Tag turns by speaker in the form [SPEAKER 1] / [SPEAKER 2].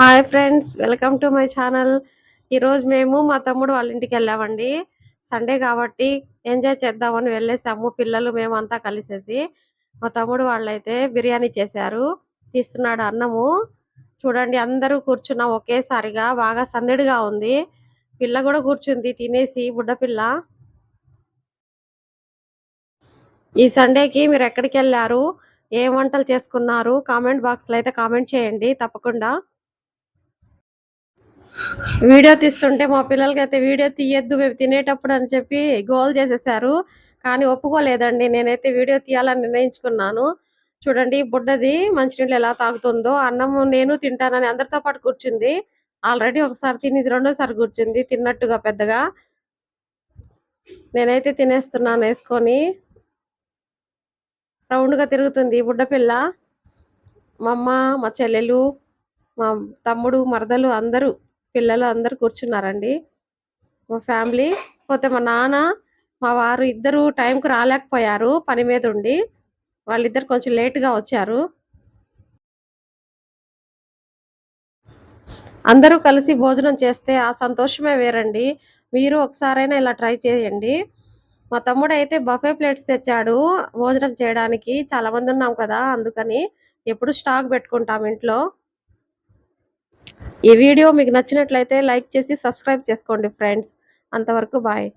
[SPEAKER 1] Hi friends welcome to my channel. ఈరోజు మేము మా తమ్ముడు వాళ్ళ ఇంటికి వెళ్ళామండి. సండే కాబట్టి ఎంజాయ్ చేద్దామని వెళ్ళేసాము పిల్లలు మేమంతా కలిసేసి. మా తమ్ముడు వాళ్ళైతే బిర్యానీ చేశారు తీస్తున్నాడు అన్నము. చూడండి అందరూ కూర్చున్నాం ఒకేసారిగా బాగా సందడిగా ఉంది. పిల్ల కూడా కూర్చుంది తినేసి బుడ్డపిల్ల ఈ సండేకి మీరు ఎక్కడికి వెళ్ళారు ఏం వంటలు చేసుకున్నారు కామెంట్ బాక్స్లో అయితే కామెంట్ చేయండి తప్పకుండా. వీడియో తీస్తుంటే మా పిల్లలకి అయితే వీడియో తీయద్దు మేము తినేటప్పుడు అని చెప్పి గోల్ చేసేసారు. కానీ ఒప్పుకోలేదండి నేనైతే వీడియో తీయాలని నిర్ణయించుకున్నాను. చూడండి బుడ్డది మంచినీళ్ళు ఎలా తాగుతుందో అన్నం నేను తింటానని అందరితో పాటు కూర్చుంది. ఆల్రెడీ ఒకసారి తిని రెండోసారి కూర్చుంది తిన్నట్టుగా పెద్దగా. నేనైతే తినేస్తున్నాను వేసుకొని. రౌండ్గా తిరుగుతుంది బుడ్డ పిల్ల. మా అమ్మ మా చెల్లెలు మా తమ్ముడు మరదలు అందరూ. పిల్లలు అందరు కూర్చున్నారండి. మా ఫ్యామిలీ పోతే మా నాన్న మా వారు ఇద్దరు టైంకి రాలేకపోయారు పని మీద ఉండి. వాళ్ళిద్దరు కొంచెం లేట్గా వచ్చారు. అందరూ కలిసి భోజనం చేస్తే ఆ సంతోషమే వేరండి. మీరు ఒకసారైనా ఇలా ట్రై చేయండి. మా తమ్ముడు అయితే బఫే ప్లేట్స్ తెచ్చాడు భోజనం చేయడానికి. చాలా మంది ఉన్నాం కదా అందుకని ఎప్పుడు స్టాక్ పెట్టుకుంటాం ఇంట్లో. ఈ వీడియో మీకు నచ్చినట్లయితే లైక్ చేసి సబ్స్క్రైబ్ చేసుకోండి ఫ్రెండ్స్. అంతవరకు బాయ్.